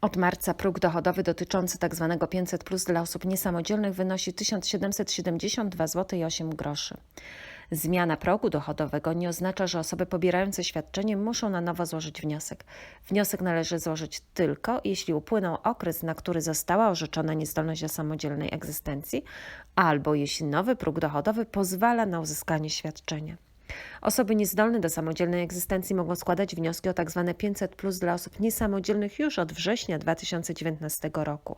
Od marca próg dochodowy dotyczący tzw. 500 plus dla osób niesamodzielnych wynosi 1772 zł i 8 groszy. Zmiana progu dochodowego nie oznacza, że osoby pobierające świadczenie muszą na nowo złożyć wniosek. Wniosek należy złożyć tylko, jeśli upłynął okres, na który została orzeczona niezdolność do samodzielnej egzystencji, albo jeśli nowy próg dochodowy pozwala na uzyskanie świadczenia. Osoby niezdolne do samodzielnej egzystencji mogą składać wnioski o tzw. 500 plus dla osób niesamodzielnych już od września 2019 roku.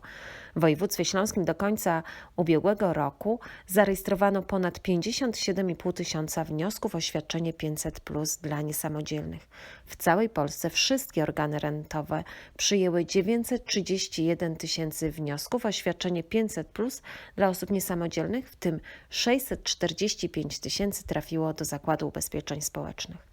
W województwie śląskim do końca ubiegłego roku zarejestrowano ponad 57,5 tysiąca wniosków o świadczenie 500 plus dla niesamodzielnych. W całej Polsce wszystkie organy rentowe przyjęły 931 tysięcy wniosków o świadczenie 500 plus dla osób niesamodzielnych, w tym 645 tysięcy trafiło do Zakładu Ubezpieczeń Społecznych.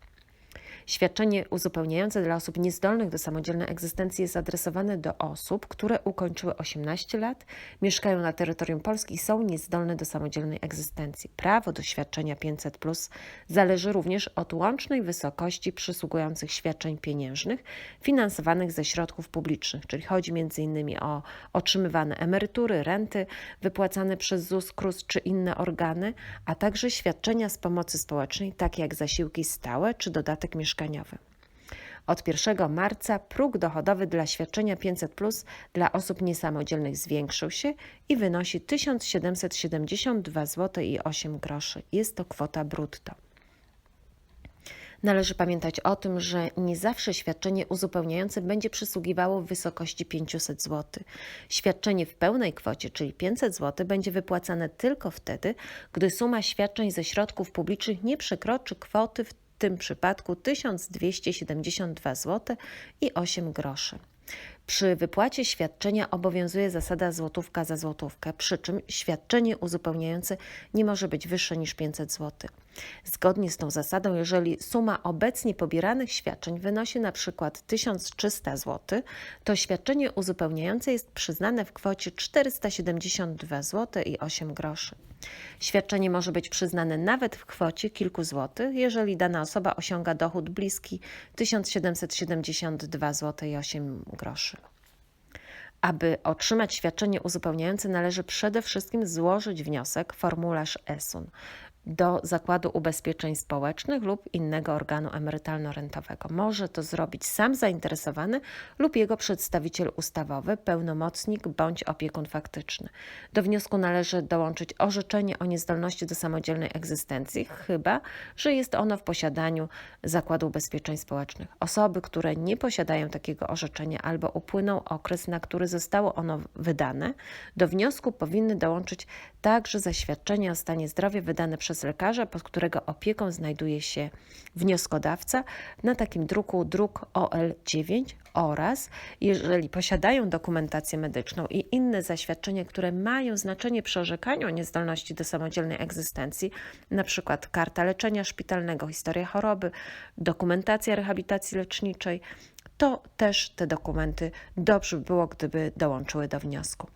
Świadczenie uzupełniające dla osób niezdolnych do samodzielnej egzystencji jest adresowane do osób, które ukończyły 18 lat, mieszkają na terytorium Polski i są niezdolne do samodzielnej egzystencji. Prawo do świadczenia 500 plus zależy również od łącznej wysokości przysługujących świadczeń pieniężnych finansowanych ze środków publicznych, czyli chodzi m.in. o otrzymywane emerytury, renty wypłacane przez ZUS, KRUS czy inne organy, a także świadczenia z pomocy społecznej, takie jak zasiłki stałe czy dodatek mieszkaniowy. Od 1 marca próg dochodowy dla świadczenia 500 plus dla osób niesamodzielnych zwiększył się i wynosi 1772 zł i 8 groszy. Jest to kwota brutto. Należy pamiętać o tym, że nie zawsze świadczenie uzupełniające będzie przysługiwało w wysokości 500 zł. Świadczenie w pełnej kwocie, czyli 500 zł, będzie wypłacane tylko wtedy, gdy suma świadczeń ze środków publicznych nie przekroczy kwoty w tym przypadku 1272 zł i 8 groszy. Przy wypłacie świadczenia obowiązuje zasada złotówka za złotówkę, przy czym świadczenie uzupełniające nie może być wyższe niż 500 zł. Zgodnie z tą zasadą, jeżeli suma obecnie pobieranych świadczeń wynosi na przykład 1300 zł, to świadczenie uzupełniające jest przyznane w kwocie 472 zł i 8 groszy. Świadczenie może być przyznane nawet w kwocie kilku złotych, jeżeli dana osoba osiąga dochód bliski 1772 zł i 8 groszy. Aby otrzymać świadczenie uzupełniające, należy przede wszystkim złożyć wniosek, formularz ESUN, do Zakładu Ubezpieczeń Społecznych lub innego organu emerytalno-rentowego. Może to zrobić sam zainteresowany lub jego przedstawiciel ustawowy, pełnomocnik bądź opiekun faktyczny. Do wniosku należy dołączyć orzeczenie o niezdolności do samodzielnej egzystencji, chyba że jest ono w posiadaniu Zakładu Ubezpieczeń Społecznych. Osoby, które nie posiadają takiego orzeczenia albo upłynął okres, na który zostało ono wydane, do wniosku powinny dołączyć także zaświadczenie o stanie zdrowia wydane przez lekarza, pod którego opieką znajduje się wnioskodawca na takim druku druk OL9 oraz jeżeli posiadają dokumentację medyczną i inne zaświadczenia, które mają znaczenie przy orzekaniu o niezdolności do samodzielnej egzystencji, przykład karta leczenia szpitalnego, historia choroby, dokumentacja rehabilitacji leczniczej, to też te dokumenty dobrze by było, gdyby dołączyły do wniosku.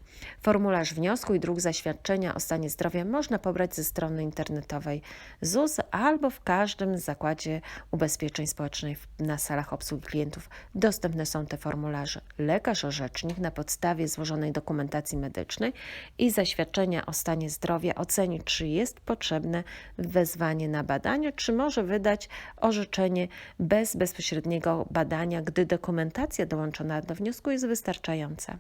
Formularz wniosku i druk zaświadczenia o stanie zdrowia można pobrać ze strony internetowej ZUS albo w każdym zakładzie ubezpieczeń społecznych na salach obsługi klientów. Dostępne są te formularze. Lekarz orzecznik na podstawie złożonej dokumentacji medycznej i zaświadczenia o stanie zdrowia oceni, czy jest potrzebne wezwanie na badanie, czy może wydać orzeczenie bez bezpośredniego badania, gdy dokumentacja dołączona do wniosku jest wystarczająca.